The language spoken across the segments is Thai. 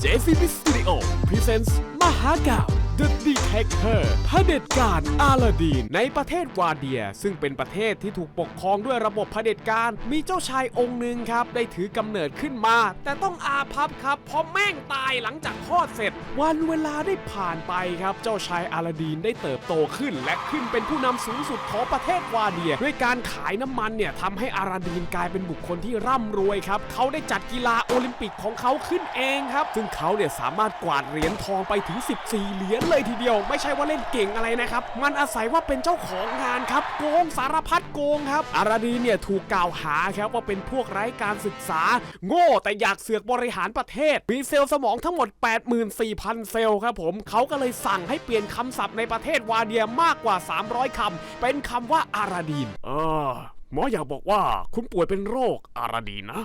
JCB Studio Presents มหากาบ The Detector เผด็จการอาลาดีน ในประเทศวาเดีย ซึ่งเป็นประเทศที่ถูกปกครองด้วยระบบเผด็จการ มีเจ้าชายองค์หนึ่งครับ ได้ถือกำเนิดขึ้นมา แต่ต้องอาภัพครับเพราะแม่งตายหลังจากคลอดเสร็จ วันเวลาได้ผ่านไปครับ เจ้าชายอาลาดีนได้เติบโตขึ้น และขึ้นเป็นผู้นำสูงสุดของประเทศวาเดีย ด้วยการขายน้ำมันเนี่ยทำให้อาลาดีนกลายเป็นบุคคลที่ร่ำรวยครับเขาได้จัดกีฬาโอลิมปิกของเขาขึ้นเองครับ ซึ่งเขาเนี่ยสามารถกวาดเหรียญทองไปถึง 14 เหรียญเลยทีเดียว ไม่ใช่ว่าเล่นเก่งอะไรนะครับ มันอาศัยว่าเป็นเจ้าของงานครับ โกงสารพัดโกงครับ อาราดีเนี่ยถูกกล่าวหาครับว่าเป็นพวกไร้การศึกษา โง่แต่อยากเสือกบริหารประเทศ มีเซลล์สมองทั้งหมด 84,000 เซลล์ครับผม เขาก็เลยสั่งให้เปลี่ยนคำศัพท์ในประเทศวาเดียมากกว่า 300 คำ เป็นคำว่าอาราดีนเออ หมออยากบอกว่าคุณป่วยเป็นโรคอาราดีนนะ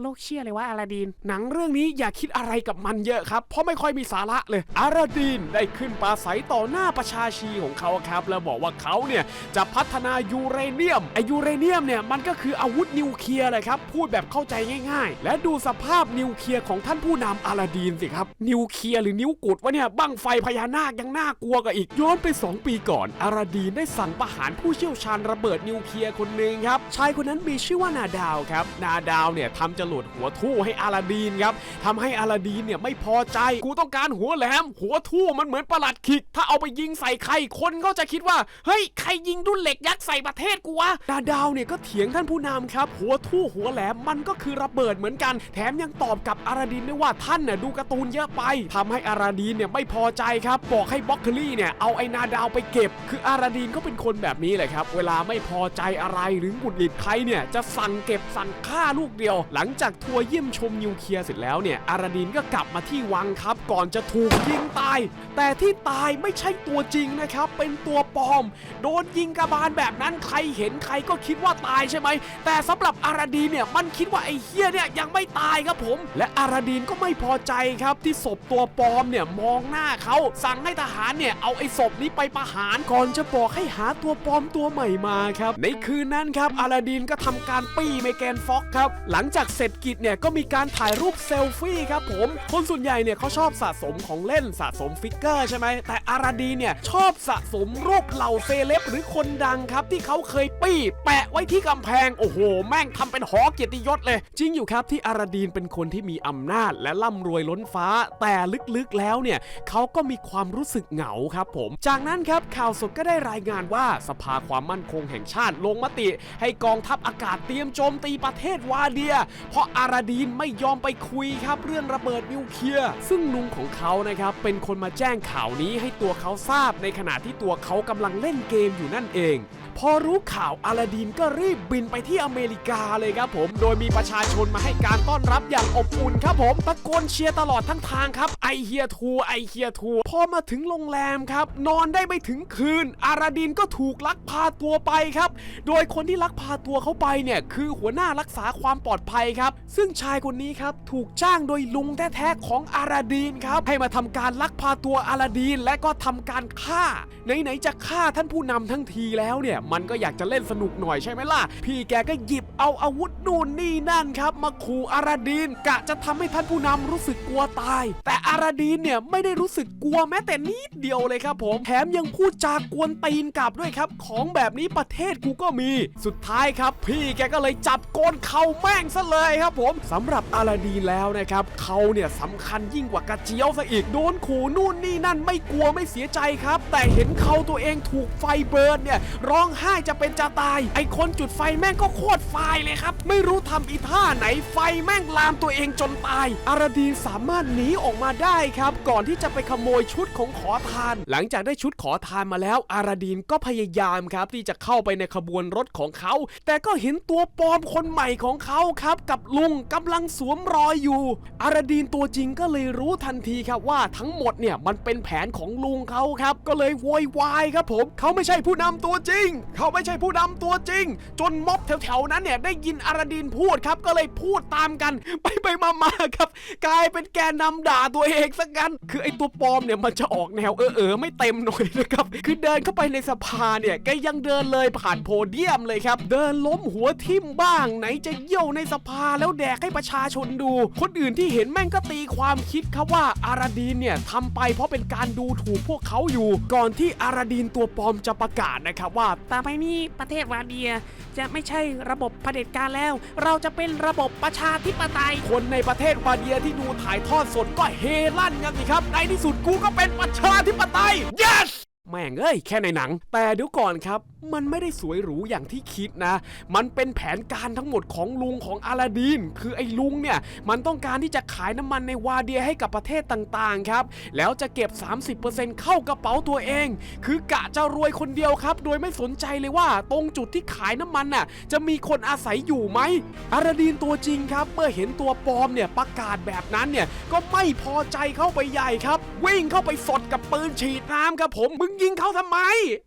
โลกเชื่อเลยว่าอาราดีน หนังเรื่องนี้อย่าคิดอะไรกับมันเยอะครับ เพราะไม่ค่อยมีสาระเลย อาราดีนได้ขึ้นปราศัยต่อหน้าประชาชีของเขาครับ แล้วบอกว่าเขาเนี่ยจะพัฒนายูเรเนียมไอยูเรเนียมเนี่ยมันก็คืออาวุธนิวเคลียร์เลยครับ พูดแบบเข้าใจง่าย ๆ และดูสภาพนิวเคลียร์ของท่านผู้นำอาราดีนสิครับ นิวเคลียร์หรือนิ้วกุดวะเนี่ยบั้งไฟพญานาคยังน่ากลัวกว่าอีกย้อนไป 2 ปีก่อนอาราดีนได้สั่งประหารผู้เชี่ยวชาญระเบิดนิวเคลียร์คนหนึ่งครับชายคนนั้นมีชื่อว่านาดาวครับนาดาวเนี่ยทำจรวดหัวทู่ให้อาลาดีนครับทำให้อาลาดีนเนี่ยไม่พอใจกูต้องการหัวแหลม หัวทู่มันเหมือนประหลัดขิก ถ้าเอาไปยิงใส่ใครคนก็จะคิดว่าเฮ้ยใครยิงดุนเหล็กยักษ์ใส่ประเทศกูวะนาดาวเนี่ยก็เถียงท่านผู้นำครับ หัวทู่หัวแหลมมันก็คือระเบิดเหมือนกัน แถมยังตอบกับอาราดีนด้วยว่าท่านน่ะดูการ์ตูนเยอะไปทำให้อาราดีนเนี่ยไม่พอใจครับบอกให้บ็อกเคอรี่เนี่ยเอาไอ้นาดาวไปเก็บ คืออาราดีนก็เป็นคนแบบนี้แหละครับเวลาไม่พอใจอะไรหรือหงุดหงิดใครเนี่ยจะสั่งเก็บสั่งฆ่าลูกเดียว หลังจากทัวร์เยี่ยมชมนิวเคลียร์เสร็จแล้วเนี่ยอาราดีนก็กลับมาที่วังครับ ก่อนจะถูกยิงตาย แต่ที่ตายไม่ใช่ตัวจริงนะครับ เป็นตัวปลอม โดนยิงกระบาลแบบนั้นใครเห็นใครก็คิดว่าตายใช่ไหม แต่สำหรับอาราดีนเนี่ยมันคิดว่าไอ้เฮียเนี่ยยังไม่ตายครับผม และอาราดีนก็ไม่พอใจครับ ที่ศพตัวปลอมเนี่ยมองหน้าเขาสั่งให้ทหารเนี่ยเอาไอ้ศพนี้ไปประหารก่อนจะบอกให้หาตัวปลอมตัวใหม่มาครับ ในคืนนั้นครับอาราดีนก็ทำการปี้เมแกนฟ็อกครับ หลังจากเสร็จกิจเนี่ยก็มีการถ่ายรูปเซลฟี่ครับผม คนส่วนใหญ่เนี่ยเขาชอบสะสมของเล่นสะสมฟิกเกอร์ใช่ไหม แต่อาราดีนเนี่ยชอบสะสมรูปเหล่าเซเลบหรือคนดังครับที่เขาเคยปี้ แปะไว้ที่กำแพง โอ้โห แม่งทำเป็นหอเกียรติยศเลย จริงอยู่ครับที่อาราดีนเป็นคนที่มีอำนาจและร่ำรวยล้นฟ้า แต่ลึกๆแล้วเนี่ยเขาก็มีความรู้สึกเหงาครับผม จากนั้นครับข่าวสดก็ได้รายงานว่าสภาความมั่นคงแห่งชาติลงมติให้กองทัพอากาศเตรียมโจมตีประเทศวาเดีย เพราะอาราดีนไม่ยอมไปคุยครับเรื่องระเบิดนิวเคลียร์ซึ่งลุงของเขานะครับเป็นคนมาแจ้งข่าวนี้ให้ตัวเขาทราบในขณะที่ตัวเขากำลังเล่นเกมอยู่นั่นเอง พอรู้ข่าวอาลาดีนก็รีบบินไปที่อเมริกาเลยครับผม โดยมีประชาชนมาให้การต้อนรับอย่างอบอุ่นครับผม ตะโกนเชียร์ตลอดทั้งทางครับไอเฮียทูไอเฮียทูพอมาถึงโรงแรมครับ นอนได้ไม่ถึงคืน อาราดินก็ถูกลักพาตัวไปครับ โดยคนที่ลักพาตัวเขาไปเนี่ยคือหัวหน้ารักษาความปลอดภัยครับ ซึ่งชายคนนี้ครับถูกจ้างโดยลุงแท้ๆของอาราดีนครับให้มาทำการลักพาตัวอาราดีนและก็ทำการฆ่าไหนๆจะฆ่าท่านผู้นำทั้งทีแล้วเนี่ยมันก็อยากจะเล่นสนุกหน่อยใช่ไหมล่ะ พี่แกก็หยิบเอาอาวุธนู่นนี่นั่นครับ มาขู่อาราดีนกะจะทำให้ท่านผู้นำรู้สึกกลัวตาย แต่อาราดีนเนี่ยไม่ได้รู้สึกกลัวแม้แต่นิดเดียวเลยครับผมแถมยังพูดจากวนตีนกลับด้วยครับ ของแบบนี้ประเทศกูก็มี สุดท้ายครับ พี่แกก็เลยจับโกนเข่าแม่งซะเลยครับผมสำหรับอาราดีนแล้วนะครับเขาเนี่ยสำคัญยิ่งกว่ากระเจียวซะอีกโดนขู่นู่นนี่นั่นไม่กลัวไม่เสียใจครับ แต่เห็นเขาตัวเองถูกไฟเบิร์นเนี่ยร้องไห้จะเป็นจะตาย ไอคนจุดไฟแม่งก็โคตรไฟเลยครับ ไม่รู้ทำอีท่าไหนไฟแม่งลามตัวเองจนตาย อาราดีนสามารถหนีออกมาได้ครับ ก่อนที่จะไปขโมยชุดของขอทาน หลังจากได้ชุดขอทานมาแล้ว อาราดีนก็พยายามครับ ที่จะเข้าไปในขบวนรถของเขา แต่ก็เห็นตัวปลอมคนใหม่ของเขาครับ กับลุงกำลังสวมรอยอยู่ อาราดีนตัวจริงก็เลยรู้ทันทีครับว่าทั้งหมดเนี่ยมันเป็นแผนของลุงเขาครับ ก็เลยโวยวายครับผม เขาไม่ใช่ผู้นำตัวจริงเขาไม่ใช่ผู้นำตัวจริง จนม็อบแถวๆนั้นเนี่ยได้ยินอาราดีนพูดครับ ก็เลยพูดตามกัน ไปไปมาๆครับ กลายเป็นแกนนำด่าตัวเองซะงั้นคือไอตัวปลอมเนี่ยมันจะออกแนวเออเออไม่เต็มหน่อยนะครับ คือเดินเข้าไปในสภาเนี่ยแกยังเดินเลยผ่านโพเดียมเลยครับ เดินล้มหัวทิ่มบ้าง ไหนจะเยี่ยวในสภาแล้วแดกให้ประชาชนดู คนอื่นที่เห็นแม่งก็ตีความคิดครับว่าอาราดีนเนี่ยทำไปเพราะเป็นการดูถูกพวกเขาอยู่ ก่อนที่อาราดีนตัวปลอมจะประกาศนะครับว่าต่อไปนี้ประเทศวาเดียจะไม่ใช่ระบบเผด็จการแล้ว เราจะเป็นระบบประชาธิปไตย คนในประเทศวาเดียที่ดูถ่ายทอดสดก็เฮลั่นกันสิครับ ในที่สุดกูก็เป็นประชาธิปไตย yes แม่งเอ้ยแค่ในหนัง แต่เดี๋ยวก่อนครับ มันไม่ได้สวยหรูอย่างที่คิดนะ มันเป็นแผนการทั้งหมดของลุงของอาลาดีนคือไอ้ลุงเนี่ย มันต้องการที่จะขายน้ำมันในวาเดียให้กับประเทศต่างๆครับ แล้วจะเก็บ 30%เข้ากระเป๋าตัวเอง คือกะจะรวยคนเดียวครับ โดยไม่สนใจเลยว่า ตรงจุดที่ขายน้ำมันน่ะ จะมีคนอาศัยอยู่ไหม อาราดีนตัวจริงครับ เมื่อเห็นตัวปลอมเนี่ยประกาศแบบนั้นเนี่ย ก็ไม่พอใจเข้าไปใหญ่ครับ วิ่งเข้าไปสดกับปืนฉีดน้ำครับผม มึงยิงเขาทำไม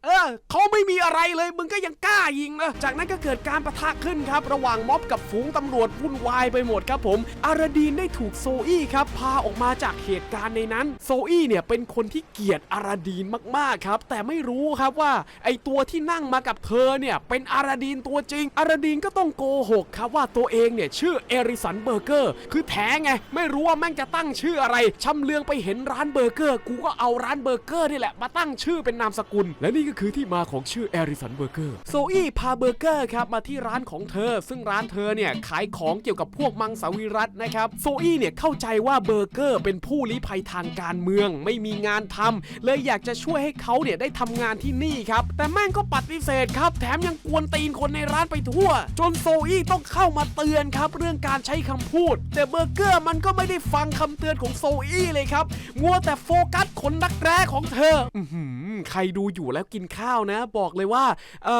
เออเขาไม่มีอะไรเลยมึงก็ยังกล้ายิงนะจากนั้นก็เกิดการประทะขึ้นครับ ระหว่างม็อบกับฝูงตำรวจวุ่นวายไปหมดครับผม อาราดีนได้ถูกโซอี้ครับพาออกมาจากเหตุการณ์ในนั้น โซอี้เนี่ยเป็นคนที่เกลียดอาราดีนมากๆครับ แต่ไม่รู้ครับว่าไอตัวที่นั่งมากับเธอเนี่ยเป็นอาราดีนตัวจริง อาราดีนก็ต้องโกหกครับว่าตัวเองเนี่ยชื่อเอริสันเบอร์เกอร์ คือแท้ไง ไม่รู้ว่าแม่งจะตั้งชื่ออะไรชำเลืองไปเห็นร้านเบอร์เกอร์ กูก็เอาร้านเบอร์เกอร์นี่แหละมาตั้งชื่อเป็นนามสกุล และนี่ก็คือที่มาของชื่อเอริสันเบอร์เกอร์โซอี้พาเบอร์เกอร์ครับมาที่ร้านของเธอ ซึ่งร้านเธอเนี่ยขายของเกี่ยวกับพวกมังสวิรัตนะครับโซอี้เนี่ยเข้าใจว่าเบอร์เกอร์เป็นผู้ลี้ภัยทางการเมือง ไม่มีงานทำเลยอยากจะช่วยให้เขาเนี่ยได้ทำงานที่นี่ครับ แต่แม่งก็ปฏิเสธครับ แถมยังกวนตีนคนในร้านไปทั่ว จนโซอี้ต้องเข้ามาเตือนครับเรื่องการใช้คำพูด แต่เบอร์เกอร์มันก็ไม่ได้ฟังคำเตือนของโซอี้เลยครับมัวแต่โฟกัสคนนักแร้ของเธออือหือใครดูอยู่แล้วกินข้าวนะ บอกเลยว่าอ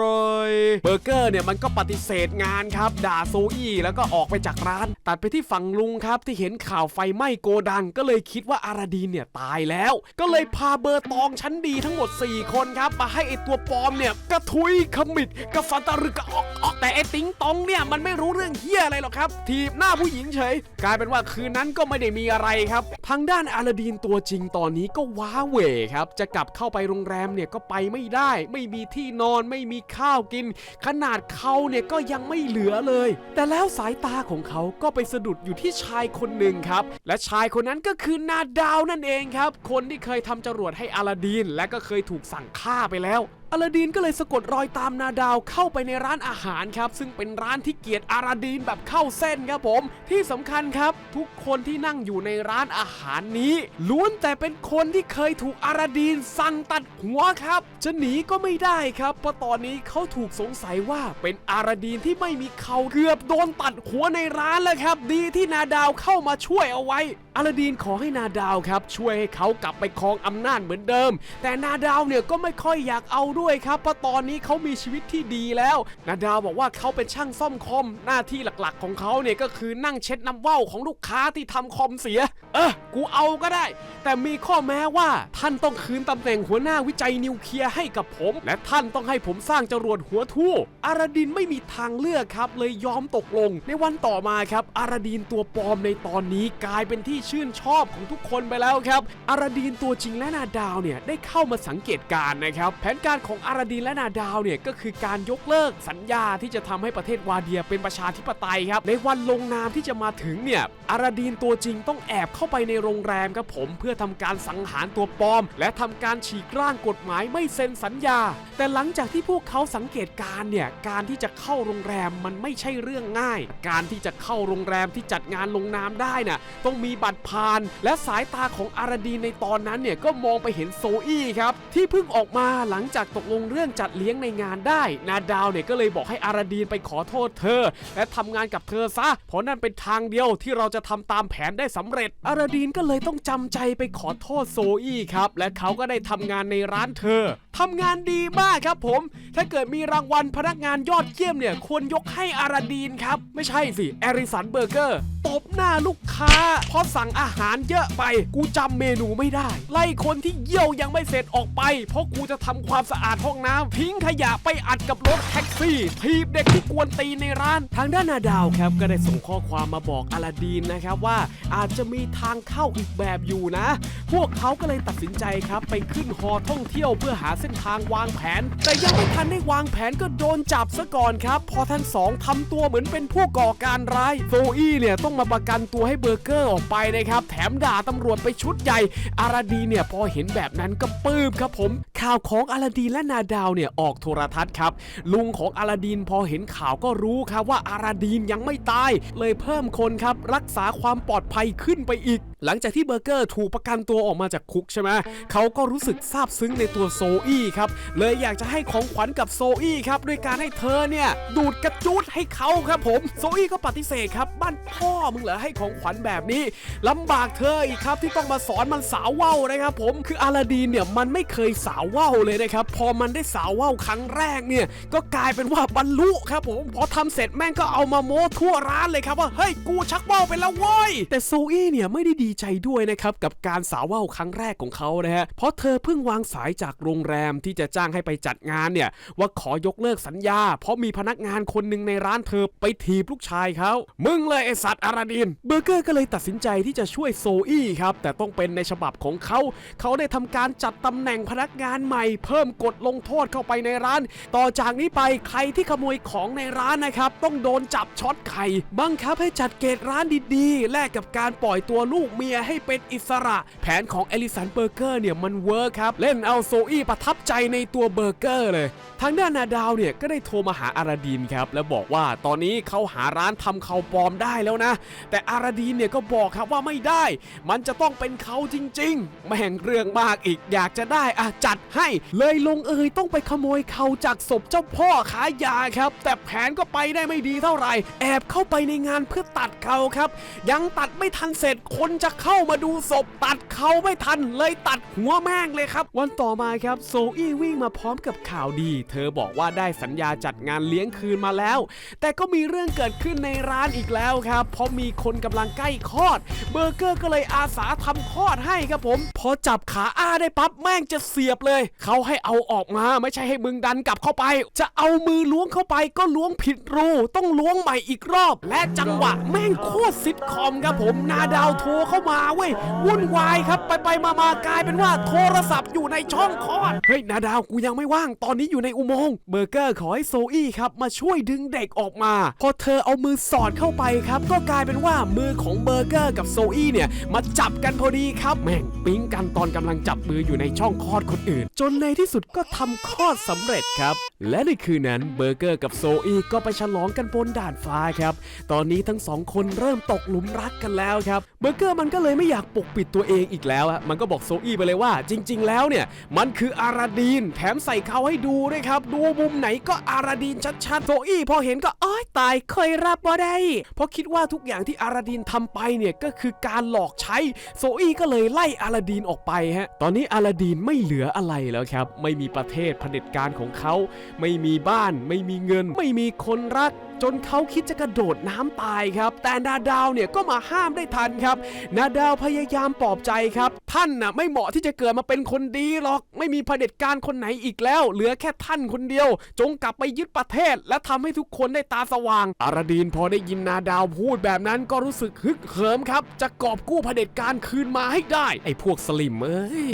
ร่อยเบอร์เกอร์เนี่ยมันก็ปฏิเสธงานครับ ด่าโซอี้แล้วก็ออกไปจากร้าน ตัดไปที่ฝั่งลุงครับที่เห็นข่าวไฟไหม้โกดัง ก็เลยคิดว่าอาราดีนเนี่ยตายแล้ว ก็เลยพาเบอร์ตองชั้นดีทั้งหมด 4 คนครับมาให้ไอตัวปลอมเนี่ยกระทุยขมิดกระฟันตะรึกกระออกออกแต่ไอติงตองเนี่ยมันไม่รู้เรื่องเฮียอะไรหรอกครับ ทีบหน้าผู้หญิงเฉย กลายเป็นว่าคืนนั้นก็ไม่ได้มีอะไรครับ ทางด้านอาลาดีนตัวจริงตอนนี้ก็ว้าเหวครับจะกลับเข้าไปโรงแรมเนี่ยก็ไปไม่ได้ไม่มีที่นอนไม่มีข้าวกิน ขนาดเขาเนี่ยก็ยังไม่เหลือเลย แต่แล้วสายตาของเขาก็ไปสะดุดอยู่ที่ชายคนหนึ่งครับ และชายคนนั้นก็คือนาดาวนั่นเองครับ คนที่เคยทำจรวดให้อลาดีนและก็เคยถูกสั่งฆ่าไปแล้วอาลาดีนก็เลยสะกดรอยตามนาดาวเข้าไปในร้านอาหารครับ ซึ่งเป็นร้านที่เกียรติอาลาดีนแบบเข้าเส้นครับผม ที่สำคัญครับ ทุกคนที่นั่งอยู่ในร้านอาหารนี้ล้วนแต่เป็นคนที่เคยถูกอาลาดีนสั่งตัดหัวครับ จะหนีก็ไม่ได้ครับเพราะตอนนี้เขาถูกสงสัยว่าเป็นอาลาดีนที่ไม่มีเขาเกือบโดนตัดหัวในร้านแล้วครับ ดีที่นาดาวเข้ามาช่วยเอาไว้ อลาดีนขอให้นาดาวครับช่วยให้เขากลับไปครองอำนาจเหมือนเดิม แต่นาดาวเนี่ยก็ไม่ค่อยอยากเอาด้วยครับเพราะตอนนี้เขามีชีวิตที่ดีแล้ว นาดาวบอกว่าเขาเป็นช่างซ่อมคอมหน้าที่หลักๆ ของเขาเนี่ยก็คือนั่งเช็ดน้ำว่าวของลูกค้าที่ทำคอมเสีย เออกูเอาก็ได้ แต่มีข้อแม้ว่าท่านต้องคืนตำแหน่งหัวหน้าวิจัยนิวเคลียร์ให้กับผม และท่านต้องให้ผมสร้างจรวดหัวทู่อาราดินไม่มีทางเลือกครับ เลยยอมตกลง ในวันต่อมาครับอาราดีนตัวปลอมในตอนนี้กลายเป็นที่ชื่นชอบของทุกคนไปแล้วครับอาราดีนตัวจริงและนาดาวเนี่ยได้เข้ามาสังเกตการณ์นะครับแผนการของอาราดีนและนาดาวเนี่ยก็คือการยกเลิกสัญญาที่จะทำให้ประเทศวาเดียเป็นประชาธิปไตยครับในวันลงนามที่จะมาถึงเนี่ยอาราดีนตัวจริงต้องแอบเข้าไปในโรงแรมครับผมเพื่อทำการสังหารตัวปลอม และทำการฉีกร่างกฎหมายไม่เซ็นสัญญา แต่หลังจากที่พวกเขาสังเกตการณ์เนี่ยการที่จะเข้าโรงแรมมันไม่ใช่เรื่องง่าย การที่จะเข้าโรงแรมที่จัดงานลงนามได้น่ะต้องมีบัตรผ่าน และสายตาของอาราดีในตอนนั้นเนี่ยก็มองไปเห็นโซอี้ครับที่เพิ่งออกมาหลังจากตกลงเรื่องจัดเลี้ยงในงานได้ นาดาวเนี่ยก็เลยบอกให้อาราดีนไปขอโทษเธอ และทำงานกับเธอซะ เพราะนั่นเป็นทางเดียวที่เราจะทำตามแผนได้สำเร็จ อาราดีนก็เลยต้องจำใจไปขอโทษโซอี้ครับและเขาก็ได้ทำงานในร้านเธอ ทำงานดีมากครับผม ถ้าเกิดมีรางวัลพนักงานยอดเยี่ยมเนี่ย ควรยกให้อาราดีนครับ ไม่ใช่สิ แอริสันเบอร์เกอร์ตบหน้าลูกค้า เพราะสั่งอาหารเยอะไป กูจำเมนูไม่ได้ ไล่คนที่เยี่ยวยังไม่เสร็จออกไป เพราะกูจะทำความสะอาดห้องน้ำทิ้งขยะไปอัดกับรถแท็กซี่ทีบเด็กที่กวนตีในร้าน ทางด้านนาดาวครับก็ได้ส่งข้อความมาบอกอาลาดีนนะครับว่าอาจจะมีทางเข้าอีกแบบอยู่นะ พวกเขาก็เลยตัดสินใจครับไปขึ้นฮอท่องเที่ยวเพื่อหาเส้นส้นทางวางแผน แต่ยังไม่ทันได้วางแผนก็โดนจับซะก่อนครับ พอทั้งสองทำตัวเหมือนเป็นผู้ก่อการร้ายโซอี้เนี่ยต้องมาประกันตัวให้เบอร์เกอร์ออกไปนะครับ แถมด่าตำรวจไปชุดใหญ่ อาราดีเนี่ยพอเห็นแบบนั้นก็ปื้มครับผม ข่าวของอาราดีและนาดาวเนี่ยออกโทรทัศน์ครับ ลุงของอาราดีนพอเห็นข่าวก็รู้ครับว่าอาราดีนยังไม่ตาย เลยเพิ่มคนครับรักษาความปลอดภัยขึ้นไปอีก หลังจากที่เบอร์เกอร์ถูกประกันตัวออกมาจากคุกใช่ไหมเขาก็รู้สึกซาบซึ้งในตัวโซอี้ครับ เลยอยากจะให้ของขวัญกับโซอี้ครับด้วยการให้เธอเนี่ยดูดกระจุดให้เขาครับผม โซอี้ก็ปฏิเสธครับ บ้านพ่อมึงเหรอให้ของขวัญแบบนี้ลำบากเธออีกครับที่ต้องมาสอนมันสาวว่าวนะครับผมคืออาลาดีนเนี่ยมันไม่เคยสาวว่าวเลยนะครับพอมันได้สาวว่าวครั้งแรกเนี่ยก็กลายเป็นว่าบรรลุครับผมพอทำเสร็จแม่งก็เอามาโม้ทั่วร้านเลยครับว่าเฮ้ยกูชักว่าวไปแล้วเว้ยแต่โซอี้เนี่ยไม่ได้ดีใจด้วยนะครับกับการสาวว่าวครั้งแรกของเขานะฮะเพราะเธอเพิ่งวางสายจากโรงแรมที่จะจ้างให้ไปจัดงานเนี่ยว่าขอยกเลิกสัญญา เพราะมีพนักงานคนหนึ่งในร้านเธอไปถีบลูกชายเขามึงเลยไอสัตว์อาราดินเบอร์เกอร์ก็เลยตัดสินใจที่จะช่วยโซอี้ครับแต่ต้องเป็นในฉบับของเขาเขาได้ทำการจัดตำแหน่งพนักงานใหม่ เพิ่มกฎลงโทษเข้าไปในร้าน ต่อจากนี้ไปใครที่ขโมยของในร้านนะครับต้องโดนจับช็อตไข่บังคับให้จัดเกตร้านดีๆ แลกกับการปล่อยตัวลูกเมียให้เป็นอิสระ แผนของเอลิสันเบอร์เกอร์เนี่ยมันเวิร์คครับ เล่นเอาโซอี้ประทับใจในตัวเบอร์เกอร์เลยทางด้านนาดาวเนี่ยก็ได้โทรมาหาอาราดีนครับแล้วบอกว่าตอนนี้เขาหาร้านทำเขาวปลอมได้แล้วนะ แต่อาราดีนเนี่ยก็บอกครับว่าไม่ได้ มันจะต้องเป็นเขาจริงๆ แม่งเรื่องมากอีกอยากจะได้อะจัดให้ เลยลงเอยต้องไปขโมยเขาจากศพเจ้าพ่อขายยาครับ แต่แผนก็ไปได้ไม่ดีเท่าไหร่ แอบเข้าไปในงานเพื่อตัดเขาครับ ยังตัดไม่ทันเสร็จคนจะะเข้ามาดูศพตัดเขาไม่ทันเลยตัดหัวแม่งเลยครับ วันต่อมาครับโซอี้วิ่งมาพร้อมกับข่าวดี เธอบอกว่าได้สัญญาจัดงานเลี้ยงคืนมาแล้ว แต่ก็มีเรื่องเกิดขึ้นในร้านอีกแล้วครับ เพราะมีคนกำลังใกล้คลอด เบอร์เกอร์ก็เลยอาสาทำคลอดให้ครับผม พอจับขาอ้าได้ปั๊บแม่งจะเสียบเลย เขาให้เอาออกมาไม่ใช่ให้มึงดันกลับเข้าไป จะเอามือล้วงเข้าไปก็ล้วงผิดรู ต้องล้วงใหม่อีกรอบ และจังหวะแม่งโคตรซิทคอมครับผมนาดาวโทรเข้ามาเว้ยวุ่นวายครับไปไปมามากลายเป็นว่าโทรศัพท์อยู่ในช่องคลอดเฮ้ยนาดาวกูยังไม่ว่างตอนนี้อยู่ในอุโมงค์เบอร์เกอร์ขอให้โซอี้ครับมาช่วยดึงเด็กออกมา พอเธอเอามือสอดเข้าไปครับ ก็กลายเป็นว่ามือของเบอร์เกอร์กับโซอี้เนี่ยมาจับกันพอดีครับแม่งปิ๊งกันตอนกำลังจับมืออยู่ในช่องคลอดคนอื่น จนในที่สุดก็ทำคลอดสำเร็จครับ และในคืนนั้นเบอร์เกอร์กับโซอี้ก็ไปฉลองกันบนด่านฟ้าครับ ตอนนี้ทั้งสองคนเริ่มตกหลุมรักกันแล้วครับเบอร์เกอร์มันก็เลยไม่อยากปกปิดตัวเองอีกแล้วอะมันก็บอกโซอี้ไปเลยว่า จริง ๆ แล้วเนี่ยมันคืออาราดีนแถมใส่เขาให้ดูด้วยครับ ดูมุมไหนก็อาราดีนชัดๆโซอี้พอเห็นก็อ้อยตายเคยรับว่าได้ เพราะคิดว่าทุกอย่างที่อาราดีนทำไปเนี่ยก็คือการหลอกใช้โซอี้ก็เลยไล่อาราดีนออกไปฮะตอนนี้อาราดีนไม่เหลืออะไรแล้วครับไม่มีประเทศเผด็จการของเขา ไม่มีบ้าน ไม่มีเงิน ไม่มีคนรักจนเขาคิดจะกระโดดน้ำตายครับ แต่นาดาวเนี่ยก็มาห้ามได้ทันครับนาดาวพยายามปลอบใจครับ ท่านน่ะไม่เหมาะที่จะเกิดมาเป็นคนดีหรอก ไม่มีเผด็จการคนไหนอีกแล้ว เหลือแค่ท่านคนเดียว จงกลับไปยึดประเทศ และทำให้ทุกคนได้ตาสว่าง อาราดีนพอได้ยินนาดาวพูดแบบนั้นก็รู้สึกฮึกเหิมครับ จะกอบกู้เผด็จการคืนมาให้ได้ ไอ้พวกสลิมเอ้ย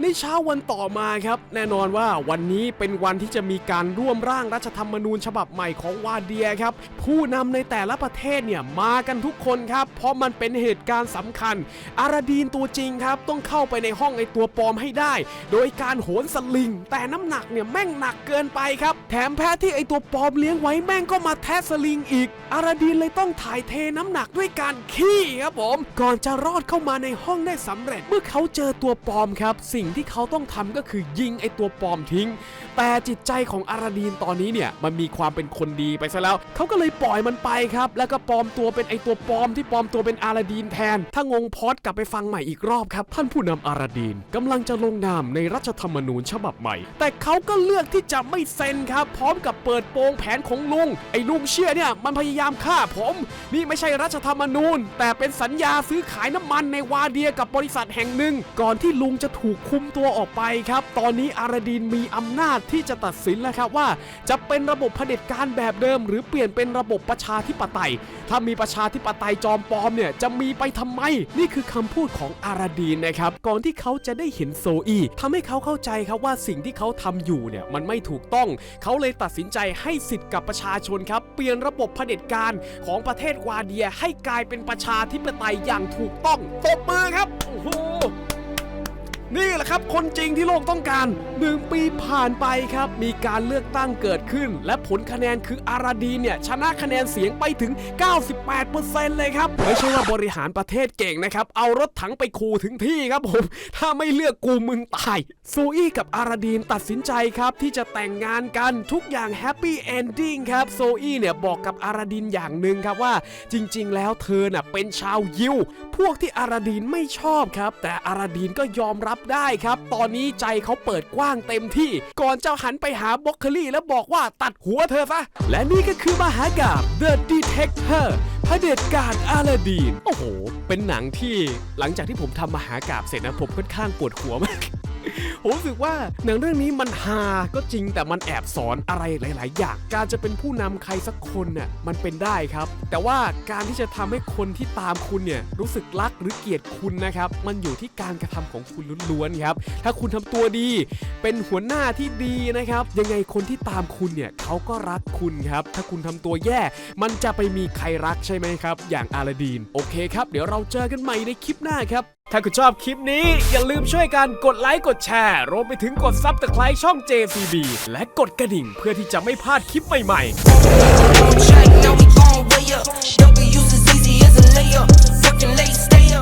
ในเช้าวันต่อมาครับ แน่นอนว่าวันนี้เป็นวันที่จะมีการร่วมร่างรัฐธรรมนูญฉบับใหม่ของวาเดียครับ ผู้นำในแต่ละประเทศเนี่ยมากันทุกคนครับ เพราะมันเป็นเหตุการณ์สำคัญอาราดีนตัวจริงครับ ต้องเข้าไปในห้องไอตัวปลอมให้ได้ โดยการโหนสลิง แต่น้ำหนักเนี่ยแม่งหนักเกินไปครับ แถมแพ้ที่ไอตัวปลอมเลี้ยงไว้แม่งก็มาแทะสลิงอีก อาราดีนเลยต้องถ่ายเทน้ำหนักด้วยการขี้ครับผม ก่อนจะรอดเข้ามาในห้องได้สำเร็จ เมื่อเขาเจอตัวปลอมครับ สิ่งที่เขาต้องทำก็คือยิงไอตัวปลอมทิ้ง แต่จิตใจของอาราดีนตอนนี้เนี่ยมันมีความเป็นคนดีไปซะแล้ว เขาก็เลยปล่อยมันไปครับ แล้วก็ปลอมตัวเป็นไอตัวปลอมที่ปลอมตัวเป็นอาราดีนแทนถ้างงพอดกลับไปฟังใหม่อีกรอบครับ ท่านผู้นำอาราดีนกำลังจะลงนามในรัฐธรรมนูญฉบับใหม่ แต่เขาก็เลือกที่จะไม่เซ็นครับ พร้อมกับเปิดโปงแผนของลุง ไอ้ลุงเชี่ยเนี่ย มันพยายามฆ่าผม นี่ไม่ใช่รัฐธรรมนูญ แต่เป็นสัญญาซื้อขายน้ำมันในวาเดียกับบริษัทแห่งหนึ่ง ก่อนที่ลุงจะถูกคุมตัวออกไปครับ ตอนนี้อาราดีนมีอำนาจที่จะตัดสินแล้วครับว่า จะเป็นระบบเผด็จการแบบเดิม หรือเปลี่ยนลี่ยนเป็นระบบประชาธิปไตย ถ้ามีประชาธิปไตยจอมปลอมเนี่ยจะมีไปทำไมนี่คือคำพูดของอาราดีนนะครับ ก่อนที่เขาจะได้เห็นโซอีทำให้เขาเข้าใจครับว่าสิ่งที่เขาทำอยู่เนี่ยมันไม่ถูกต้อง เขาเลยตัดสินใจให้สิทธิ์กับประชาชนครับ เปลี่ยนระบบเผด็จการของประเทศวาเดียให้กลายเป็นประชาธิปไตยอย่างถูกต้องตบมือครับโอ้โห นี่แหละครับ คนจริงที่โลกต้องการหนึ่งปีผ่านไปครับ มีการเลือกตั้งเกิดขึ้น และผลคะแนนคืออาราดีเนี่ย ชนะคะแนนเสียงไปถึง 98%เลยครับ ไม่ใช่ว่าบริหารประเทศเก่งนะครับ เอารถถังไปขู่ถึงที่ครับผม ถ้าไม่เลือกกูมึงตาย ซูอี้กับอาราดีนตัดสินใจครับ ที่จะแต่งงานกันทุกอย่างแฮปปี้เอนดิ้งครับโซอี้เนี่ยบอกกับอาราดินอย่างหนึ่งครับว่า จริง ๆ แล้วเธอน่ะเป็นชาวยิว พวกที่อาราดีนไม่ชอบครับ แต่อาราดีนก็ยอมรับได้ครับ ตอนนี้ใจเขาเปิดกว้างเต็มที่ ก่อนจะหันไปหาบ็อกเคอรี่แล้วบอกว่าตัดหัวเธอซะ และนี่ก็คือมหากาบ The Detector พระเด็จการอาลาดีน โอ้โห เป็นหนังที่หลังจากที่ผมทำมหากาบเสร็จนะผมค่อนข้างปวดหัวมาก ผมรู้สึกว่าหนังเรื่องนี้มันฮาก็จริงแต่มันแอบสอนอะไรหลาย ๆ อย่าง การจะเป็นผู้นำใครสักคนน่ะมันเป็นได้ครับ แต่ว่าการที่จะทำให้คนที่ตามคุณเนี่ยรู้สึกรักหรือเกลียดคุณนะครับ มันอยู่ที่การกระทำของคุณล้วน ๆ ครับ ถ้าคุณทำตัวดี เป็นหัวหน้าที่ดีนะครับ ยังไงคนที่ตามคุณเนี่ยเขาก็รักคุณครับ ถ้าคุณทำตัวแย่ มันจะไปมีใครรักใช่ไหมครับ อย่างอาลาดีน โอเคครับ เดี๋ยวเราเจอกันใหม่ในคลิปหน้าครับ ถ้าคุณชอบคลิปนี้อย่าลืมช่วยกันกดไลค์กดแชร์ รวมไปถึงกดซับสไครต์ช่อง JCB และกดกระดิ่งเพื่อที่จะไม่พลาดคลิปใหม่ ๆ Check, now we gon' way up. W's as easy as a layup. Fucking lace